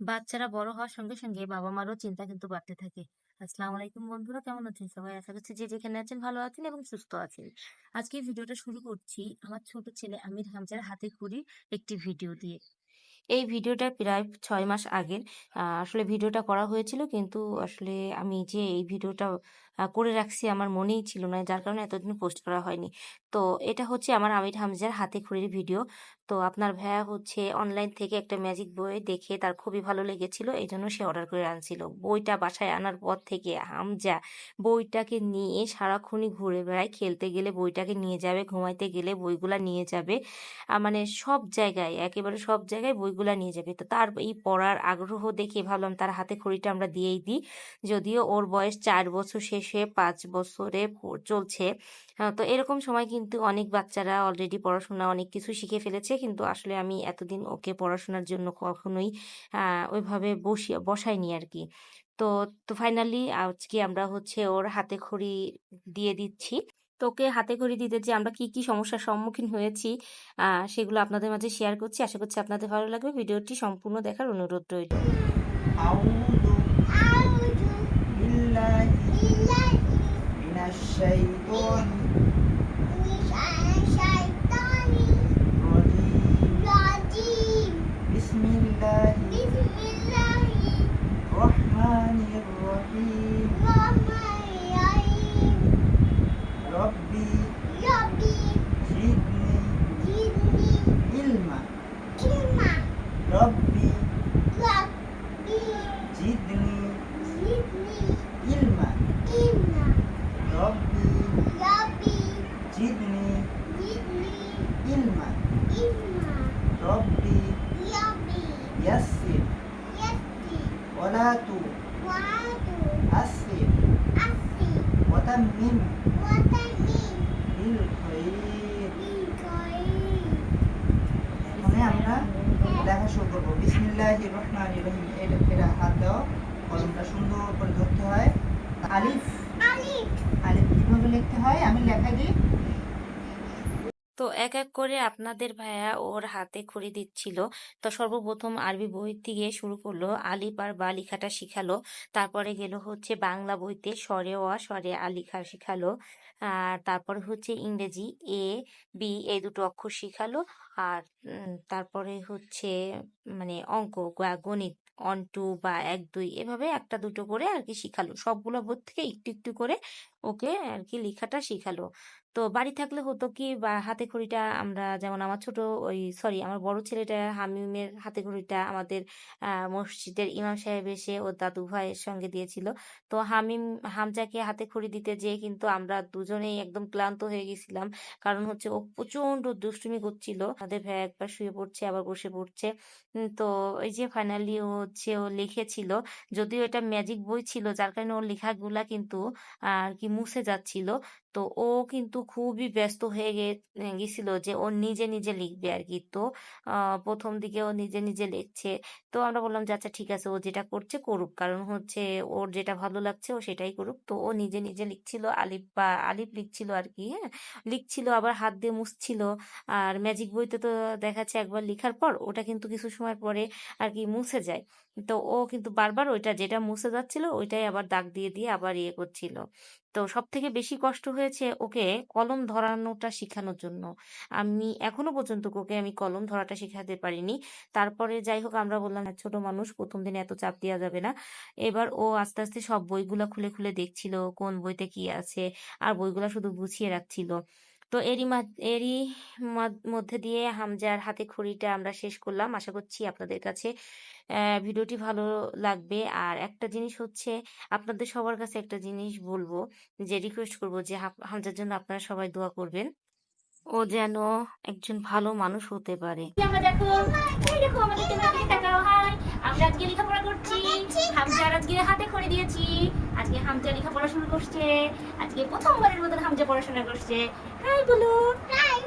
বাচ্চারা বড় হওয়ার সঙ্গে সঙ্গে বাবা মারও চিন্তা কিন্তু বাড়তে থাকে। আসসালামু আলাইকুম বন্ধুরা, কেমন আছেন সবাই? আশা করছি যে যেখানে আছেন ভালো আছেন এবং সুস্থ আছেন। আজকে ভিডিওটা শুরু করছি আমার ছোট ছেলে আমির হামজার হাতে খড়ির একটি ভিডিও দিয়ে। এই ভিডিওটা প্রায় ছয় মাস আগের। আসলে ভিডিওটা করা হয়েছিল কিন্তু আসলে আমি যে এই ভিডিওটা করে রাখছি আমার মনেই ছিল না, যার কারণে এতদিন পোস্ট করা হয়নি। তো এটা হচ্ছে আমার আমির হামজার হাতে খড়ির ভিডিও। তো আপনার ভাইয়া হচ্ছে অনলাইন থেকে একটা ম্যাজিক বই দেখে তার খুবই ভালো লেগেছিল এই জন্য সে অর্ডার করে আনছিল। বইটা বাসায় আনার পর থেকে হামজা বইটাকে নিয়ে সারাক্ষণই ঘুরে বেড়ায়। খেলতে গেলে বইটাকে নিয়ে যাবে, ঘুমাইতে গেলে বইগুলা নিয়ে যাবে। মানে সব জায়গায়, একেবারে সব জায়গায় বইগুলা নিয়ে যাবে। তো তার এই পড়ার আগ্রহ দেখে ভাবলাম তার হাতে খড়িটা আমরা দিয়েই দিই। যদিও ওর বয়স চার বছর শেষে পাঁচ বছরে চলছে। তো এরকম সময় কিন্তু অনেক বাচ্চারা অলরেডি পড়াশোনা অনেক কিছু শিখে ফেলেছে। কিন্তু আসলে আমি এতদিন ওকে পড়াশোনার জন্য কখনোই ওইভাবে বসিয়ে, বসাইনি আর কি তো তো ফাইনালি আজকে আমরা হচ্ছে ওর হাতে খড়ি দিয়ে দিচ্ছি। তোকে হাতে খড়ি দিতে যে আমরা কি কি সমস্যার সম্মুখীন হয়েছি আহ সেগুলো আপনাদের মাঝে শেয়ার করছি আশা করছি আপনাদের ভালো লাগবে ভিডিওটি সম্পূর্ণ দেখার অনুরোধ রইল أعوذ بالله من الشيطان علما ربي يسر ولا تؤثر وتمم بالخير এখানে আমরা লেখা শুরু করবো বিসমিল্লাহ রহমান রহিম এটা এটা হাত দাও কলমটা সুন্দর করে ধরতে হয় আলিফ আলিফ কিভাবে লিখতে হয় আমি লেখা দিই তো এক এক করে আপনাদের ভাইয়া ওর হাতে খড়ি দিচ্ছিল। তো সর্বপ্রথম আরবি বই থেকে শুরু করল, আলিফ আর বা লেখাটা শিখালো। তারপরে গেল হচ্ছে বাংলা বইতে স্বরে অ, স্বরে আ লেখা শিখালো। আর তারপরে হচ্ছে ইংরেজি, এ, বি এই দুটো অক্ষর শিখালো। আর তারপরে হচ্ছে মানে অঙ্ক গণিত অন টু বা এক, দুই এভাবে একটা, দুটো করে আর কি শিখালো। সবগুলো বই থেকে একটু একটু করে ওকে আর কি লেখাটা শিখালো। তো বাড়ি থাকলে হতো কি, বা হাতে খড়িটা আমরা যেমন আমার ছোট ওই সরি আমার বড় ছেলেটা হামিমের হাতে খড়িটা আমাদের মসজিদের ইমাম সাহেব এসে ও দাদু ভাইয়ের সঙ্গে দিয়েছিল। তো হামিম, হামজাকে হাতে খড়ি দিতে যেয়ে কিন্তু আমরা দুজনেই একদম ক্লান্ত হয়ে গেছিলাম। কারণ হচ্ছে ও প্রচণ্ড দুষ্টুমি করছিল। আমাদের ভাই একবার শুয়ে পড়ছে, আবার বসে পড়ছে। তো এই যে ফাইনালি ও হচ্ছে ও লিখেছিল, যদিও এটা ম্যাজিক বই ছিল, যার কারণে ওর লেখাগুলা কিন্তু আর কি মুছে যাচ্ছিল। তো ও কিন্তু খুবই ব্যস্ত হয়ে গেছিল যে ও নিজে নিজে লিখবে আর কি তো প্রথম দিকে ও নিজে নিজে লিখছে। তো আমরা বললাম যে আচ্ছা ঠিক আছে, ও যেটা করছে করুক। কারণ হচ্ছে ওর যেটা ভালো লাগছে ও সেটাই করুক। তো ও নিজে নিজে লিখছিল আলিফ বা আলিফ লিখছিল আর কি হ্যাঁ? লিখছিল, আবার হাত দিয়ে মুছছিল। আর ম্যাজিক বইতে তো দেখাচ্ছে একবার লেখার পর ওটা কিন্তু কিছু সময় পরে আর কি মুছে যায়। তো ও কিন্তু বারবার ওইটা যেটা মুছে যাচ্ছিল ওইটাই আবার দাগ দিয়ে দিয়ে আবার ইয়ে করছিল। তো সব থেকে বেশি কষ্ট হয়েছে ওকে কলম ধরানোটা শেখানোর জন্য। আমি এখনও পর্যন্ত ওকে আমি কলম ধরাটা শেখাতে পারিনি। তারপরে যাই হোক আমরা বললাম "না, ছোট মানুষ প্রথম দিনে এত চাপ দেওয়া যাবে না। এবার ও আস্তে আস্তে সব বইগুলা খুলে খুলে দেখছিল কোন বইতে কি আছে আর বইগুলা শুধু গুছিয়ে রাখছিল। তো এরই এরই মধ্যে দিয়ে হামজার হাতে খড়িটা আমরা শেষ করলাম। আশা করছি আপনাদের কাছে ভিডিওটি ভালো লাগবে। আর একটা জিনিস হচ্ছে আপনাদের সবার কাছে একটা জিনিস বলব যে রিকোয়েস্ট করব যে হামজার জন্য আপনারা সবাই দোয়া করবেন। ও যেন একজন ভালো মানুষ হতে পারে। আমরা দেখো এই দেখো আমাদের দিকে তাকাও হাই আমরা আজকে লেখাপড়া করছি। হামজার আজকে হাতে খড়ি দিয়েছি। আজকে হামজা লেখাপড়া শুরু করছে। আজকে প্রথমবারের মতন হামজা পড়াশোনা করছে। হাই বলো হাই